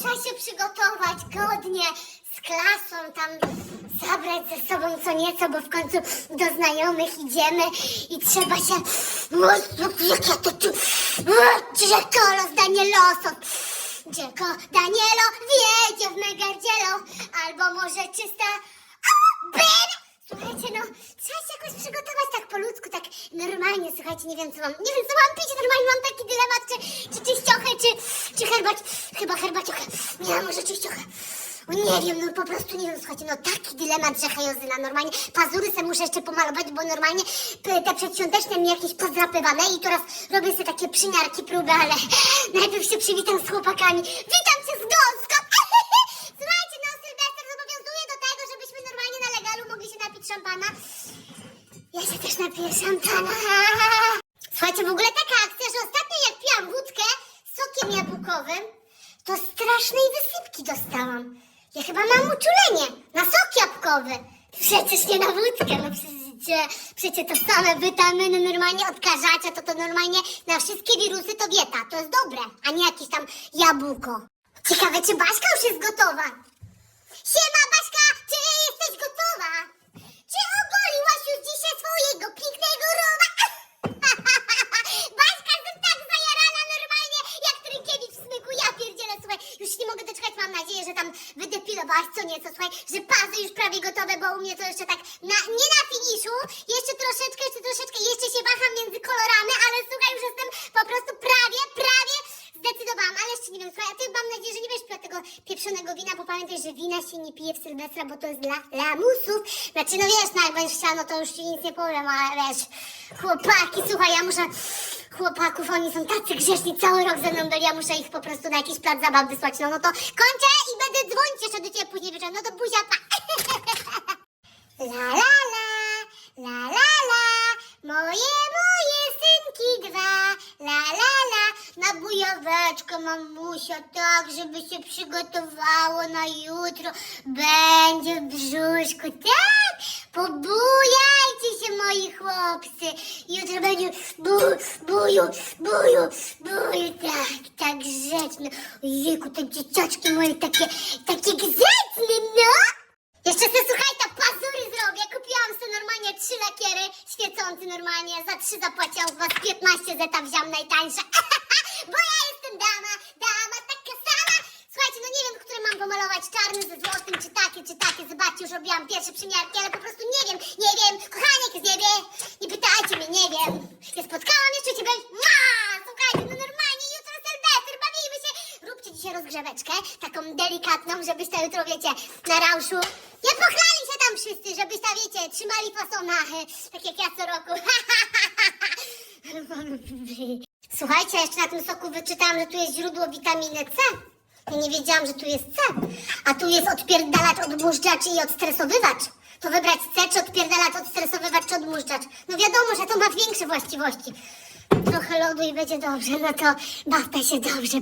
trzeba się przygotować godnie, z klasą tam zabrać ze sobą co nieco, bo w końcu do znajomych idziemy i trzeba się... Jak ja to tu... Dzieko, los Danieloso. Dzieko, Danielo, wiedzie w megardzielo, albo może czysta... Słuchajcie, no, trzeba się jakoś przygotować tak po ludzku, tak normalnie, słuchajcie, nie wiem co mam, nie wiem co mam pić, normalnie mam taki dylemat, czy, czy czyściochę, czy, czy herbat, chyba herbaciochę, nie, może czyściochę. O, nie wiem, no po prostu nie wiem, słuchajcie, no taki dylemat, że hajozyna, normalnie pazury se muszę jeszcze pomalować, bo normalnie te przedświąteczne mi jakieś pozdrapywane i teraz robię sobie takie przymiarki, próby, ale najpierw się przywitam z chłopakami. Witam cię z gąską! Słuchajcie, no Sylwester zobowiązuje do tego, żebyśmy normalnie na legalu mogli się napić szampana. Ja się też napiję szampana. Słuchajcie, w ogóle taka akcja, że ostatnio jak piłam wódkę z sokiem to strasznej wysypki dostałam. Ja chyba mam uczulenie na sok jabłkowy. Przecież nie na wódkę, no przecież, przecież to same witaminy normalnie odkażacze, to to normalnie na wszystkie wirusy to dieta, to jest dobre, a nie jakieś tam jabłko. Ciekawe, czy Baśka już jest gotowa? Siema Baśka, czy jesteś gotowa? Czy ogoliłaś już dzisiaj swojego pięknego rowa? Baśka, jestem tak zajarana normalnie, jak Trynkiewicz w smyku, ja pierdzielę, słuchaj, już nie mogę doczekać, mam nadzieję, że tam wydepilowałaś co nieco, słuchaj, że pazy już prawie gotowe, bo u mnie to jeszcze tak, na, nie na finiszu, jeszcze troszeczkę, jeszcze troszeczkę, jeszcze się waham między kolorami, ale słuchaj, już jestem po prostu prawie, prawie zdecydowałam, ale jeszcze nie wiem, słuchaj, a ty mam nadzieję, że nie będziesz piła tego pieprzonego wina, bo pamiętaj, że wina się nie pije w Sylwestra, bo to jest dla lamusów. Znaczy, no wiesz, no jak będziesz chciała, no to już ci nic nie powiem, ale wiesz, chłopaki, słuchaj, ja muszę, chłopaków, oni są tacy grzeczni, cały rok ze mną byli, ja muszę ich po prostu na jakiś plac zabaw wysłać, no, no to kończę i będę dzwonić jeszcze do ciebie później wieczorem, no to buzia, pa. La la la, la bujaweczkę mamusia, tak, żeby się przygotowało na jutro, będzie w brzuszku, tak, pobujajcie się moi chłopcy, jutro będzie bu, buju, buju, buju, tak, tak grzeczne, ojejku, te dzieciaczki moje takie, takie grzeczne, no. Jeszcze se słuchaj, to pazury zrobię. Kupiłam sobie normalnie trzy lakiery świecący normalnie. Za trzy zapłaciłam z 15 zeta wziąłam najtańsze. Bo ja mam pomalować. Czarny ze złotym, czy takie, czy takie. Zobaczcie, już robiłam pierwsze przymiarki, ale po prostu nie wiem, nie wiem. Kochaniek z niebie, nie pytajcie mnie, nie wiem. Nie spotkałam jeszcze ciebie. Ma! Słuchajcie, no normalnie, jutro Sylwester, bawimy się. Róbcie dzisiaj rozgrzeweczkę, taką delikatną, żebyście jutro, wiecie, na rauszu nie pochlali się tam wszyscy, żebyście, wiecie, trzymali fasona, tak jak ja co roku. Słuchajcie, jeszcze na tym soku wyczytałam, że tu jest źródło witaminy C. Ja nie wiedziałam, że tu jest C. A tu jest odpierdalacz, odmurzczacz i odstresowywacz. To wybrać C, czy odpierdalacz, odstresowywacz, czy odmurzczacz. No wiadomo, że to ma większe właściwości. Trochę lodu i będzie dobrze, no to bawta się dobrze.